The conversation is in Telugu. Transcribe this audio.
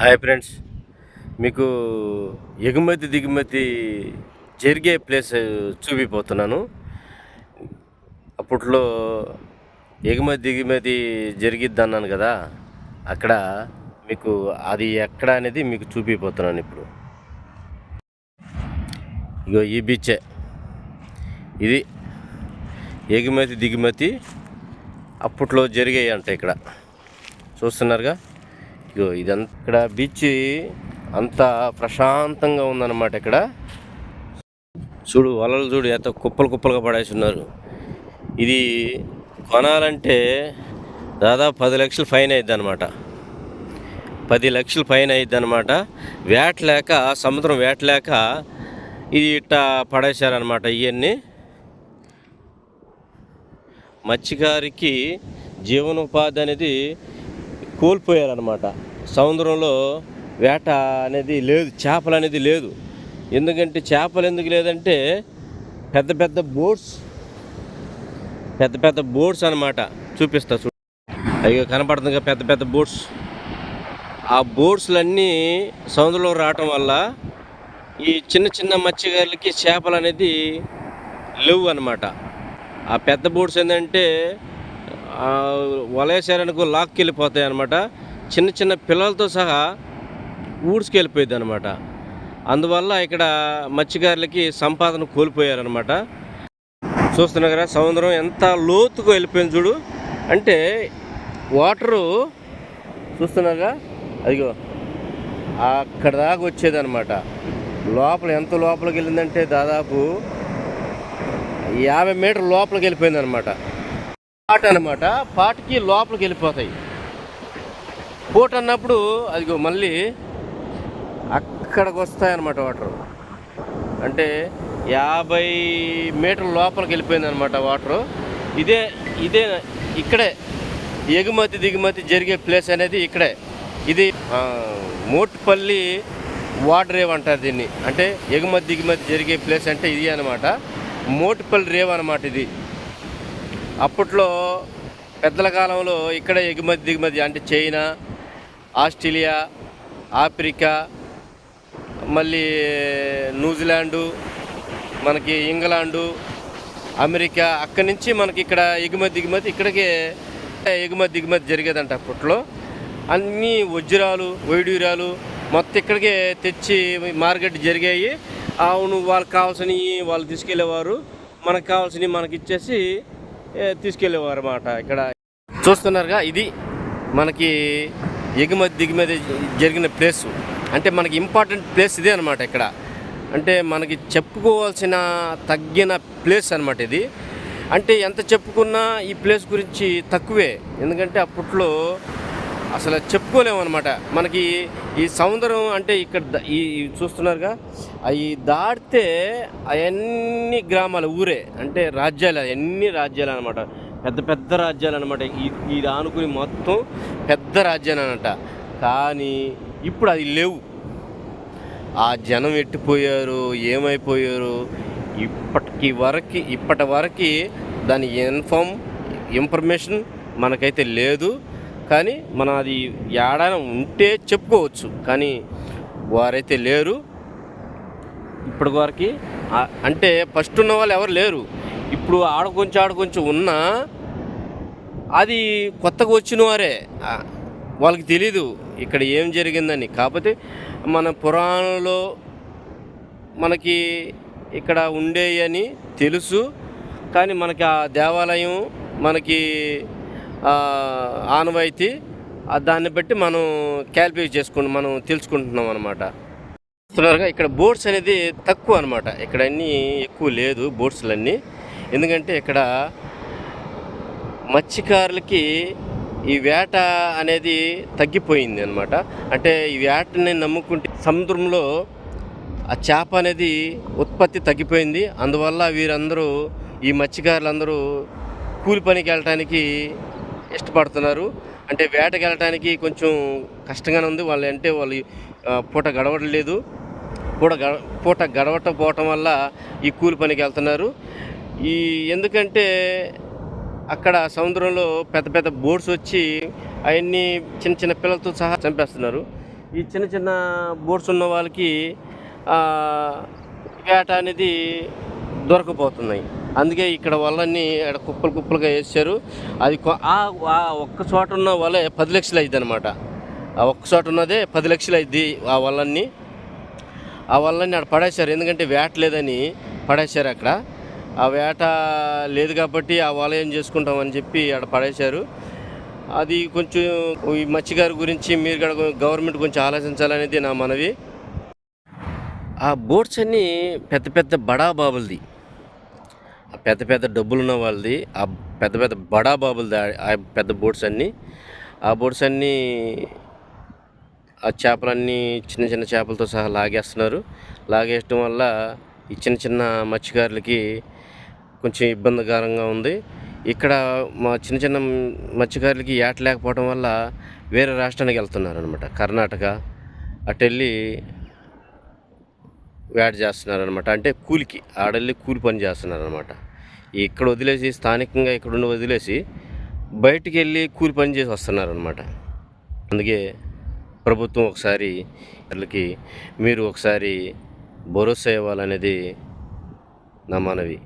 Hi friends. మీకు ఎగుమతి దిగుమతి జరిగే ప్లేస్ చూపిపోతున్నాను. అప్పట్లో ఎగుమతి దిగుమతి జరిగిద్ది అన్నాను కదా అక్కడ మీకు అది ఎక్కడ అనేది మీకు చూపిపోతున్నాను ఇప్పుడు. ఇగో ఈ బీచే. ఇది ఎగుమతి దిగుమతి అప్పట్లో జరిగాయి అంట ఇక్కడ. చూస్తున్నారుగా? ఇగో ఇదంతా ఇక్కడ బీచ్ అంతా ప్రశాంతంగా ఉందన్నమాట ఇక్కడ. చూడు వలలు చూడు ఎంత కుప్పలు కుప్పలుగా పడేసి ఉన్నారు. ఇది కొనాలంటే దాదాపు పది లక్షలు ఫైన్ అయింది అనమాట పది లక్షలు ఫైన్ అయింది అనమాట వేట లేక సముద్రం వేట లేక ఇది ఇట్టా పడేశారనమాట ఇవన్నీ మత్స్యకారికి జీవనోపాధి అనేది కోల్పోయారనమాట సముద్రంలో వేట అనేది లేదు చేపలు అనేది లేదు. ఎందుకంటే చేపలు ఎందుకు లేదంటే పెద్ద పెద్ద బోట్స్ పెద్ద పెద్ద బోట్స్ అనమాట చూపిస్తా చూ. అయ్యో కనపడుతుంది పెద్ద పెద్ద బోట్స్. ఆ బోట్స్లన్నీ సముద్రంలో రావటం వల్ల ఈ చిన్న చిన్న మత్స్యకారులకి చేపలు అనేది లేవు అనమాట ఆ పెద్ద బోట్స్ ఏంటంటే ఆ, లాక్కి వెళ్ళిపోతాయి అనమాట చిన్న చిన్న పిల్లలతో సహా ఊడ్చుకెళ్ళిపోయింది అనమాట అందువల్ల ఇక్కడ మత్స్యకారులకి సంపాదన కోల్పోయారనమాట చూస్తున్నా కదా సముద్రం ఎంత లోతుగా వెళ్ళిపోయింది చూడు. అంటే వాటరు చూస్తున్నాగా అదిగో అక్కడ దాకా వచ్చేదనమాట లోపల ఎంత లోపలికి వెళ్ళిందంటే దాదాపు యాభై మీటర్ లోపలికి వెళ్ళిపోయింది అనమాట పాట అనమాట పాటకి లోపలికి వెళ్ళిపోతాయి. పూట అన్నప్పుడు అదిగో మళ్ళీ అక్కడికి వస్తాయన్నమాట వాటర్. అంటే యాభై మీటర్ల లోపలికి వెళ్ళిపోయిందనమాట వాటరు. ఇదే ఇదే ఇక్కడే. ఎగుమతి దిగుమతి జరిగే ప్లేస్ అనేది ఇక్కడే. ఇది మోట్పల్లి మోటుపల్లి వాటర్ రేవ్ అంటారు దీన్ని. అంటే ఎగుమతి దిగుమతి జరిగే ప్లేస్ అంటే ఇది అనమాట మోటుపల్లి రేవ్ అనమాట ఇది. అప్పట్లో పెద్దల కాలంలో ఇక్కడ ఎగుమతి దిగుమతి అంటే చైనా ఆస్ట్రేలియా ఆఫ్రికా మళ్ళీ న్యూజిలాండు మనకి ఇంగ్లాండు అమెరికా అక్కడి నుంచి మనకి ఇక్కడ ఎగుమతి దిగుమతి ఇక్కడికే ఎగుమతి దిగుమతి జరిగేదంట అప్పట్లో. అన్నీ వజ్రాలు వైడూరాలు మొత్తం ఇక్కడికే తెచ్చి మార్కెట్ జరిగాయి. అవును వాళ్ళకి కావాల్సినవి వాళ్ళు తీసుకెళ్ళేవారు. మనకు కావాల్సినవి మనకి ఇచ్చేసి తీసుకెళ్ళేవారు అన్నమాట ఇక్కడ. చూస్తున్నారుగా ఇది మనకి ఎగుమతి దిగుమతి జరిగిన ప్లేస్. అంటే మనకి ఇంపార్టెంట్ ప్లేస్ ఇదే అనమాట ఇక్కడ. అంటే మనకి చెప్పుకోవాల్సిన తగ్గిన ప్లేస్ అనమాట ఇది. అంటే ఎంత చెప్పుకున్నా ఈ ప్లేస్ గురించి తక్కువే. ఎందుకంటే అప్పట్లో అసలు చెప్పుకోలేము అనమాట మనకి ఈ సముద్రం అంటే ఇక్కడ ఈ చూస్తున్నారుగా అవి దాటితే అవన్నీ గ్రామాలు ఊరే అంటే రాజ్యాలు అన్ని రాజ్యాలు అనమాట పెద్ద పెద్ద రాజ్యాలు అనమాట ఈ ఈ ఆనుకుని మొత్తం పెద్ద రాజ్యాలు అనమాట కానీ ఇప్పుడు అది లేవు. ఆ జనం ఎట్టిపోయారు ఏమైపోయారు ఇప్పటికి వరకు ఇప్పటి వరకు దాని ఇన్ఫామ్ ఇన్ఫర్మేషన్ మనకైతే లేదు. కానీ మన అది ఏడాన ఉంటే చెప్పుకోవచ్చు. కానీ వారైతే లేరు. ఇప్పటి వరకు అంటే ఫస్ట్ ఉన్న వాళ్ళు ఎవరు లేరు. ఇప్పుడు ఆడ కొంచెం ఆడ కొంచెం ఉన్నా అది కొత్తగా వచ్చిన వారే. వాళ్ళకి తెలీదు ఇక్కడ ఏం జరిగిందని. కాకపోతే మన పురాణంలో మనకి ఇక్కడ ఉండేయని తెలుసు. కానీ మనకి ఆ దేవాలయం మనకి ఆనవాయితీ దాన్ని బట్టి మనం క్యాల్కులేట్ చేసుకుంటు మనం తెలుసుకుంటున్నాం అనమాట చూస్తున్నారుగా ఇక్కడ బోట్స్ అనేది తక్కువ అనమాట ఇక్కడ అన్నీ ఎక్కువ లేదు బోట్స్లన్నీ ఎందుకంటే ఇక్కడ మత్స్యకారులకి ఈ వేట అనేది తగ్గిపోయింది అనమాట అంటే ఈ వేటని నమ్ముకుంటే సముద్రంలో ఆ చేప అనేది ఉత్పత్తి తగ్గిపోయింది. అందువల్ల వీరందరూ ఈ మత్స్యకారులందరూ కూలి పనికి వెళ్ళటానికి ఇష్టపడుతున్నారు. అంటే వేటకి వెళ్ళటానికి కొంచెం కష్టంగానే ఉంది. వాళ్ళు అంటే వాళ్ళు పూట గడవడం లేదు పూట గడ పూట గడవటపోవటం వల్ల ఈ కూలి పనికి వెళ్తున్నారు. ఈ ఎందుకంటే అక్కడ సముద్రంలో పెద్ద పెద్ద బోట్స్ వచ్చి అవన్నీ చిన్న చిన్న పిల్లలతో సహా చంపేస్తున్నారు. ఈ చిన్న చిన్న బోట్స్ ఉన్న వాళ్ళకి వేట అనేది దొరకపోతున్నాయి అందుకే ఇక్కడ వలన్నీ ఇక్కడ కుప్పలు కుప్పలుగా వేసారు అది ఆ ఒక్క చోట ఉన్న వలే పది లక్షలు అయింది అనమాట ఆ ఒక్క చోట ఉన్నదే పది లక్షలు అయింది ఆ వలన్నీ ఆ వలన్నీ అక్కడ పడేశారు. ఎందుకంటే వేట లేదని పడేశారు అక్కడ. ఆ వేట లేదు కాబట్టి ఆ వల ఏం చేసుకుంటామని చెప్పి అక్కడ పడేశారు. అది కొంచెం ఈ మత్స్యగారి గురించి మీరు కూడా గవర్నమెంట్ కొంచెం ఆలోచించాలనేది నా మనవి. ఆ బోట్స్ అన్నీ పెద్ద పెద్ద బడా బాబులది పెద్ద పెద్ద డబ్బులు ఉన్న వాళ్ళది ఆ పెద్ద పెద్ద బడా బాబులది ఆ- ఆ పెద్ద బోట్స్ అన్నీ ఆ బోట్స్ అన్నీ ఆ చేపలన్నీ చిన్న చిన్న చేపలతో సహా లాగేస్తున్నారు. లాగేయటం వల్ల ఈ చిన్న చిన్న మత్స్యకారులకి కొంచెం ఇబ్బందికరంగా ఉంది. ఇక్కడ మా చిన్న చిన్న మత్స్యకారులకి ఏట లేకపోవడం వల్ల వేరే రాష్ట్రానికి వెళ్తున్నారు అనమాట కర్ణాటక అటు వెళ్ళి వేట చేస్తున్నారనమాట అంటే కూలికి ఆడవెళ్ళి కూలి పని చేస్తున్నారు అనమాట ఇక్కడ వదిలేసి స్థానికంగా ఇక్కడున్న వదిలేసి బయటికి వెళ్ళి కూలి పని చేసి వస్తున్నారనమాట అందుకే ప్రభుత్వం ఒకసారి వాళ్ళకి మీరు ఒకసారి భరోసా ఇవ్వాలనేది నా మనవి.